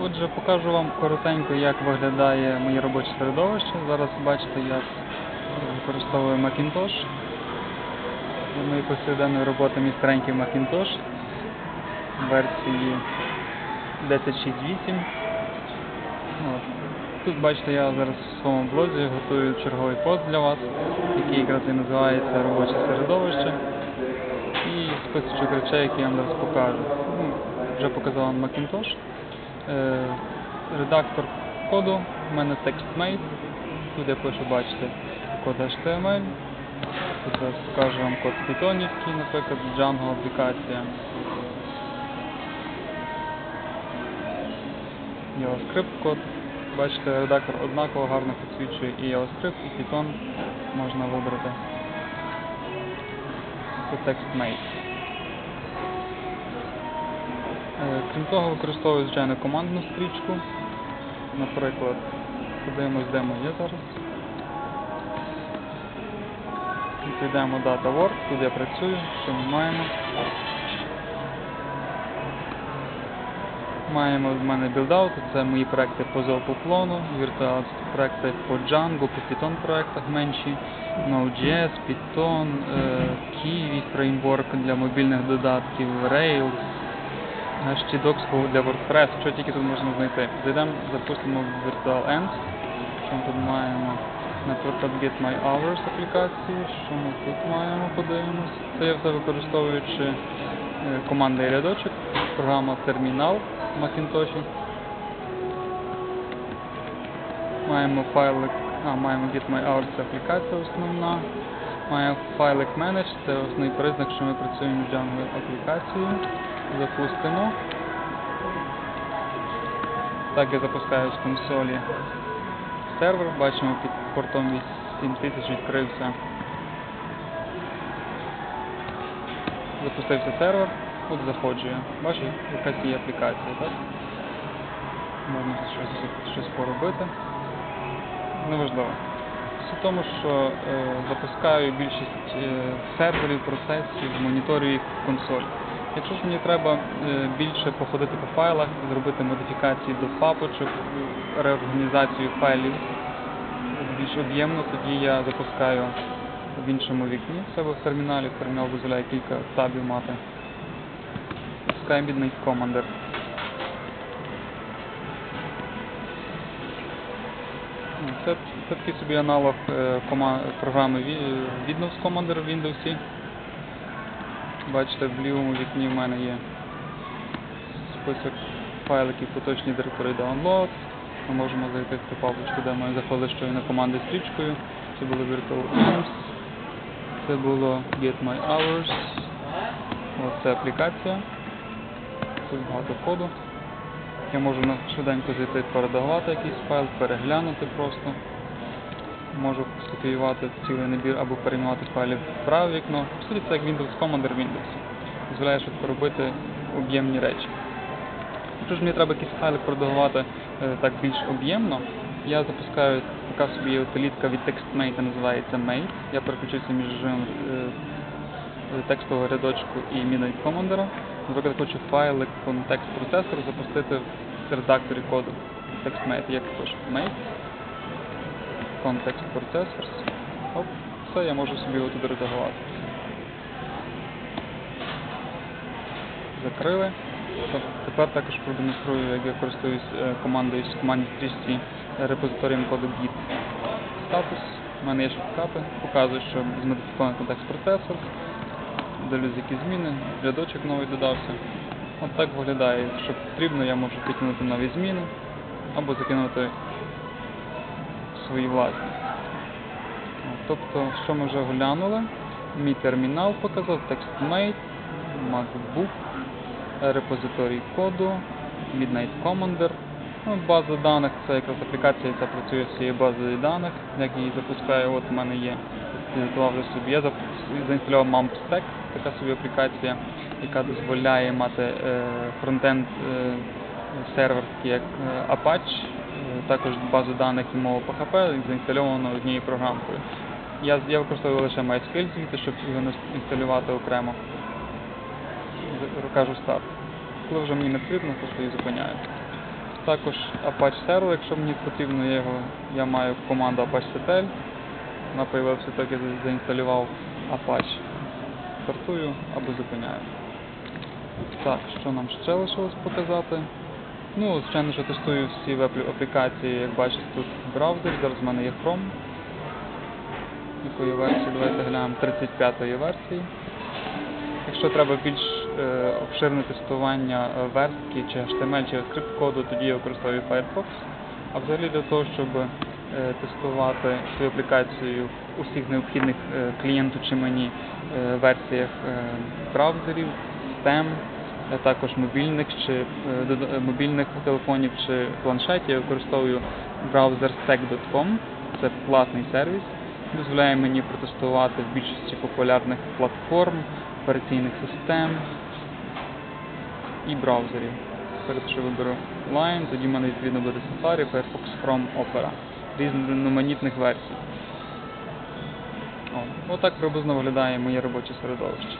Отже, покажу вам коротенько, як виглядає моє робоче середовище. Зараз бачите, я використовую Macintosh. Для моєї повсякденної роботи мій Macintosh версії 10.6.8. От. Тут бачите, я зараз в своєму блозі готую черговий пост для вас, який якраз і називається робоче середовище. І списочок речей, які я вам зараз покажу. Вже показав вам Macintosh. Е, редактор коду у мене TextMate. Тут я пишу, бачите, код HTML. Тут я скажу вам код Pythonівський, наприклад, Django аплікація. JavaScript код. Бачите, редактор однаково гарно підсвічує і JavaScript, і Python можна вибрати. Це TextMate. Крім того, використовую звичайно командну стрічку. Наприклад, подивимось, де ми є зараз. Підемо Data Work, тут я працюю, що ми маємо. Маємо в мене build-out, це мої проекти по зоопоклону, проекти по Django, по Python проектах менші, Node.js, Python, е, Kiwi, фреймворк для мобільних додатків, Rails, HTDocs для WordPress, що тільки тут можна знайти. Зайдемо, запустимо в Virtual Ends. Що ми тут маємо? Наприклад, Get My Hours аплікації. Що ми тут маємо, подивимось. Це я все використовуючи е, команда рядочок, програма Термінал Macintosh. Маємо файлик, а, маємо Get My Hours, аплікація основна. Маємо файлик Manage, це основний признак, що ми працюємо з Django аплікацією. Запустимо. Так я запускаю з консолі сервер. Бачимо під портом 7000 відкрився. Запустився сервер. Тут заходжу я. Якась є аплікація, так? Можна щось, щось поробити. Неважливо. Суть в тому, що е, запускаю більшість е, серверів, процесів, моніторю їх в консоль. Якщо ж мені треба е, більше походити по файлах, зробити модифікації до папочок, реорганізацію файлів більш об'ємно, тоді я запускаю в іншому вікні в себе в терміналі. Термінал дозволяє кілька табів мати. Запускаю Midnight Commander. Це, це такий собі аналог е, програми Windows Commander в Windows. Бачите, в лівому вікні в мене є список файликів поточні директори download. Ми можемо зайти в цю папочку, де ми заходили щойно команди стрічкою. Це було Virtual Games. Це було Get My Hours. Ось це аплікація. Тут багато коду. Я можу швиденько зайти, передавати якийсь файл, переглянути просто. Можу скопіювати цілий набір або перейменувати файлів в праве вікно. По це як Windows Commander Windows. Дозволяє швидко робити об'ємні речі. Якщо ж мені треба якийсь файлик продавати е, так більш об'ємно, я запускаю така собі є утилітка від TextMate, називається Mate. Я переключуся між режимом е, текстового рядочку і Midnight Commander. Наприклад, хочу файлик контекст процесор запустити в редакторі коду TextMate. Я пишу Mate, Context Processors. Оп, все, я можу собі його туди редагувати. Закрили. Тепер також продемонструю, як я користуюсь е, командою з командній стрічці е, репозиторієм коду git статус. У мене є шорткати, показую, що змодифікований контекст процесор, дивлюсь, які зміни, рядочок новий додався. От так виглядає. Якщо потрібно, я можу підтягнути нові зміни або закинути свої власні. Тобто, що ми вже оглянули? Мій термінал показав, TextMate, MacBook, репозиторій коду, Midnight Commander. Ну, база даних це якраз аплікація, яка працює з цією базою даних. Як її запускаю, от в мене є. Підготував вже собі. Я заінсталював MampStack, така собі аплікація, яка дозволяє мати е, фронтенд е, сервер, як е, Apache, також базу даних і мову PHP заінстальовано однією програмкою. Я, я використовую лише MySQL звідти, щоб його інсталювати окремо. Кажу старт. коли вже мені не потрібно, просто її зупиняю. Також Apache Server, якщо мені потрібно, його, я маю команду Apache. Вона появилася так, я заінсталював Apache. Стартую або зупиняю. Так, що нам ще лишилось показати? Ну, звичайно, що тестую всі веб-аплікації, як бачите, тут в браузері. Зараз в мене є Chrome. Якої версії? Давайте глянемо 35-ї версії. Якщо треба більш обширне тестування е, верстки чи HTML чи JavaScript коду, тоді я використовую Firefox. А взагалі для того, щоб е, тестувати свою аплікацію в усіх необхідних е, клієнту чи мені е, версіях е, браузерів, систем, а також мобільних чи е, е, мобільних телефонів чи планшетів, я використовую браузер stack.com. Це платний сервіс дозволяє мені протестувати в більшості популярних платформ, операційних систем і браузерів. Перед що виберу Line, тоді в мене відповідно буде Safari, Firefox, Chrome, Opera різноманітних версій. О, отак приблизно виглядає моє робоче середовище.